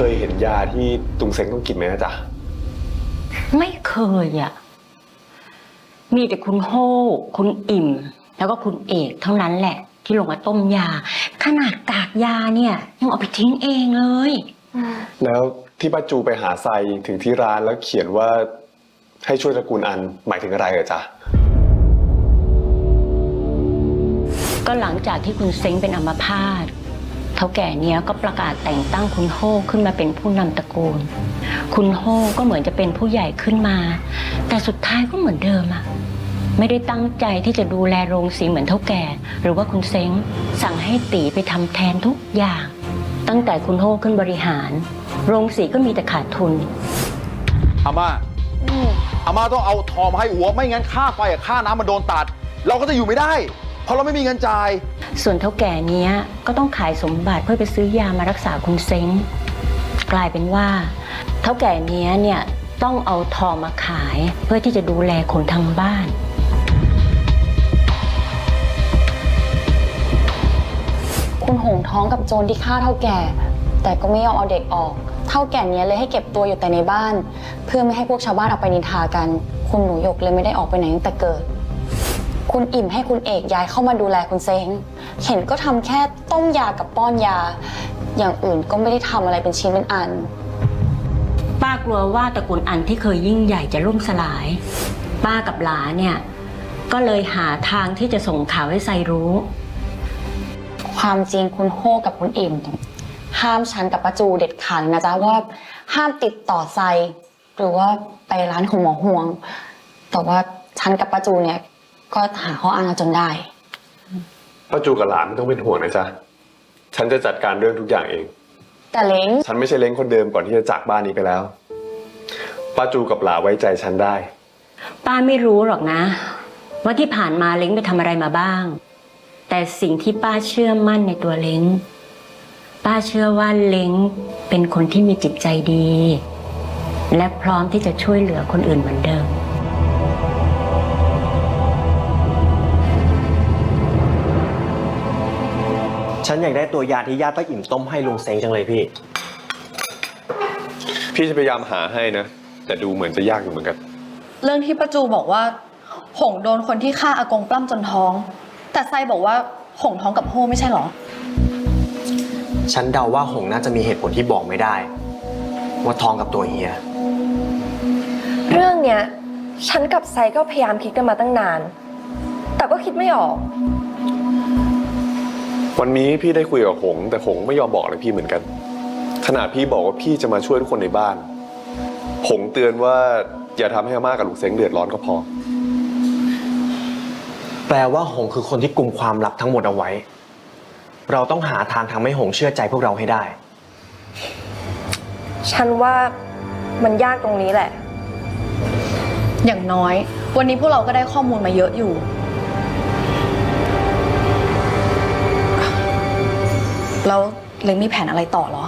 เคยเห็นยาที่ตุงเซ็งต้องกินไหมนะจ๊ะ ไม่เคยอะมีแต่คุณโฮคุณอิ่ม แล้วก็คุณเอกเท่านั้นแหละ ที่ลงมาต้มยา ขนาดกากยาเนี่ย ยังเอาไปทิ้งเองเลย แล้วที่ป้าจูไปหาไซถึงที่ร้านแล้วเขียนว่าให้ช่วยตระกูลอันหมายถึงอะไรเหรอจ๊ะ ก็หลังจากที่คุณเซ้งเป็นอัมพาต เท่าแก่เนี้ยก็ประกาศแต่งตั้งคุณโฮขึ้นมาเป็นผู้นำตระกูล คุณโฮก็เหมือนจะเป็นผู้ใหญ่ขึ้นมา แต่สุดท้ายก็เหมือนเดิมอะไม่ได้ตั้งใจที่จะดูแลโรงสีเหมือนเท่าแก่ หรือว่าคุณเซ้งสั่งให้ตีไปทำแทนทุกอย่าง ตั้งแต่คุณโฮขึ้นบริหาร โรงสีก็มีแต่ขาดทุนอาม่าอาม่าต้องเอาทองมาให้อัวไม่งั้นค่าไฟกับค่าน้ำมันโดนตัด เราก็จะอยู่ไม่ได้ เพราะเราไม่มีเงินจ่าย ส่วนเท่าแก่เนี้ยก็ต้องขายสมบัติเพื่อไปซื้อยามารักษาคุณเซ้ง กลายเป็นว่า เท่าแก่เนี้ยเนี่ยต้องเอาทองมาขายเพื่อที่จะดูแลคนทางบ้าน คุณหงท้องกับโจรที่ฆ่าเท่าแก่ แต่ก็ไม่ยอมเอาเด็กออก เท่าแก่เนี้ยเลยให้เก็บตัวอยู่แต่ในบ้าน เพื่อไม่ให้พวกชาวบ้านเอาไปนินทากัน คุณหนูหยกเลยไม่ได้ออกไปไหนตั้งแต่เกิด คุณอิ่มให้คุณเอกย้ายเข้ามาดูแลคุณเซ้งเห็นก็ทำแค่ต้มยากับป้อนยา อย่างอื่นก็ไม่ได้ทำอะไรเป็นชิ้นเป็นอัน ป้ากลัวว่าตระกูลอันที่เคยยิ่งใหญ่จะล่มสลาย ป้ากับหลานเนี่ย ก็เลยหาทางที่จะส่งข่าวให้ไซรู้ ความจริงคุณโฮกับคุณอิ่มห้ามฉันกับป้าจูเด็ดขาดเลยนะจ๊ะว่าห้ามติดต่อไซหรือว่าไปร้านของหมอห่วง แต่ว่าฉันกับป้าจูเนี่ย ก็หาข้ออ้างกันจนได้ ป้าจูกับหลานไม่ต้องเป็นห่วงนะจ๊ะ ฉันจะจัดการเรื่องทุกอย่างเอง แต่เล้งฉันไม่ใช่เล้งคนเดิมก่อนที่จะจากบ้านนี้ไปแล้ว ป้าจูกับหลาไว้ใจฉันได้ ป้าไม่รู้หรอกนะ ว่าที่ผ่านมาเล้งไปทำอะไรมาบ้าง แต่สิ่งที่ป้าเชื่อมั่นในตัวเล้ง ป้าเชื่อว่าเล้งเป็นคนที่มีจิตใจดี และพร้อมที่จะช่วยเหลือคนอื่นเหมือนเดิม ฉันอยากได้ตัวยาที่ญาติป้าอิ่มต้มให้ลุงเซ็งจังเลยพี่ พี่จะพยายามหาให้นะ แต่ดูเหมือนจะยากอยู่เหมือนกัน เรื่องที่ประจูบอกว่า หงโดนคนที่ฆ่าอากงปล้ำจนท้อง แต่ไซบอกว่าหงท้องกับโฮไม่ใช่เหรอ ฉันเดาว่าหงน่าจะมีเหตุผลที่บอกไม่ได้ ว่าท้องกับตัวเฮีย เรื่องเนี้ย ฉันกับไซก็พยายามคิดกันมาตั้งนาน แต่ก็คิดไม่ออก วันนี้พี่ได้คุยกับหง แต่หงไม่ยอมบอกอะไรพี่เหมือนกัน ขนาดพี่บอกว่าพี่จะมาช่วยทุกคนในบ้าน หงเตือนว่าอย่าทำให้อาม่ากับลุงเซ้งเดือดร้อนก็พอ แปลว่าหงคือคนที่กลุ่มความลับทั้งหมดเอาไว้ เราต้องหาทางทำให้หงเชื่อใจพวกเราให้ได้ ฉันว่ามันยากตรงนี้แหละ อย่างน้อย วันนี้พวกเราก็ได้ข้อมูลมาเยอะอยู่ แล้วเล็งมีแผนอะไรต่อเหรอ